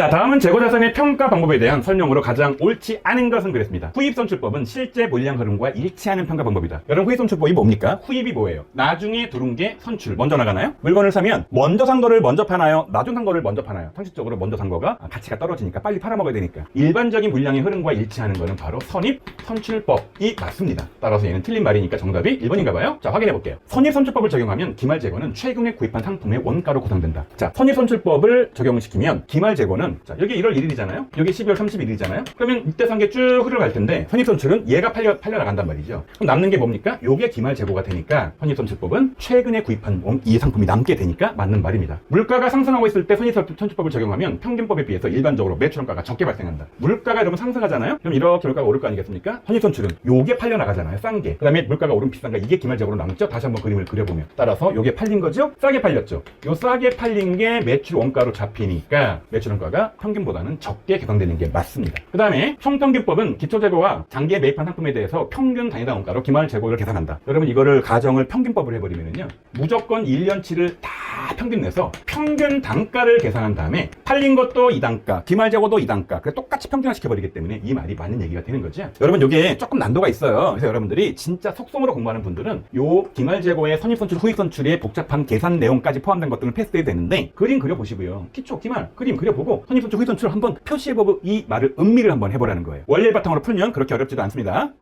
자, 다음은 재고자산의 평가 방법에 대한 설명으로 가장 옳지 않은 것은 그랬습니다. 후입선출법은 실제 물량 흐름과 일치하는 평가 방법이다. 여러분 후입선출법이 뭡니까? 후입이 뭐예요? 나중에 들어온 게 선출, 먼저 나가나요? 물건을 사면 먼저 산 거를 먼저 파나요? 나중 산 거를 먼저 파나요? 상식적으로 먼저 산 거가 가치가 떨어지니까 빨리 팔아먹어야 되니까. 일반적인 물량의 흐름과 일치하는 거는 바로 선입 선출법이 맞습니다. 따라서 얘는 틀린 말이니까 정답이 1번인가 봐요. 자, 확인해 볼게요. 선입 선출법을 적용하면 기말 재고는 최근에 구입한 상품의 원가로 구성된다. 자, 선입 선출법을 적용시키면 기말 재고는 자, 여기 1월 1일이잖아요. 여기 12월 31일이잖아요. 그러면 이때 산 게쭉 흐르갈 텐데 선입 선출은 얘가 팔려 팔려 나간단 말이죠. 그럼 남는 게 뭡니까? 요게 기말 재고가 되니까 선입 선출법은 최근에 구입한 원- 이 상품이 남게 되니까 맞는 말입니다. 물가가 상승하고 있을 때 선입 선출법을 적용하면 평균법에 비해서 일반적으로 매출원가가 적게 발생한다. 물가가 여러분 상승하잖아요. 그럼 이렇게 물가가 오를 거 아니겠습니까? 선입 선출은 요게 팔려 나가잖아요. 싼 게. 그다음에 물가가 오른 비싼 가 이게 기말적으로 남죠. 다시 한번 그림을 그려보면 따라서 요게 팔린 거죠. 싸게 팔렸죠. 요 싸게 팔린 게 매출 원가로 잡히니까 매출 원가가 평균보다는 적게 계산되는 게 맞습니다. 그 다음에 총평균법은 기초재고와 장기에 매입한 상품에 대해서 평균 단위당 원가로 기말 재고를 계산한다. 여러분 이거를 가정을 평균법으로 해버리면은요 무조건 1년치를 다 평균 내서 평균 단가를 계산한 다음에 팔린 것도 이 단가, 기말 재고도 이 단가, 그래 똑같이 평균화 시켜버리기 때문에 이 말이 맞는 얘기가 되는 거죠. 여러분 이게 조금 난도가 있어요. 그래서 여러분들이 진짜 속성으로 공부하는 분들은 요 기말 재고의 선입 선출, 후입 선출의 복잡한 계산 내용까지 포함된 것들을 패스해야 되는데 그림 그려보시고요. 기초, 기말, 그림 그려보고 선입 선출, 후입 선출 한번 표시해보고 이 말을 음미를 한번 해보라는 거예요. 원래 바탕으로 풀면 그렇게 어렵지도 않습니다.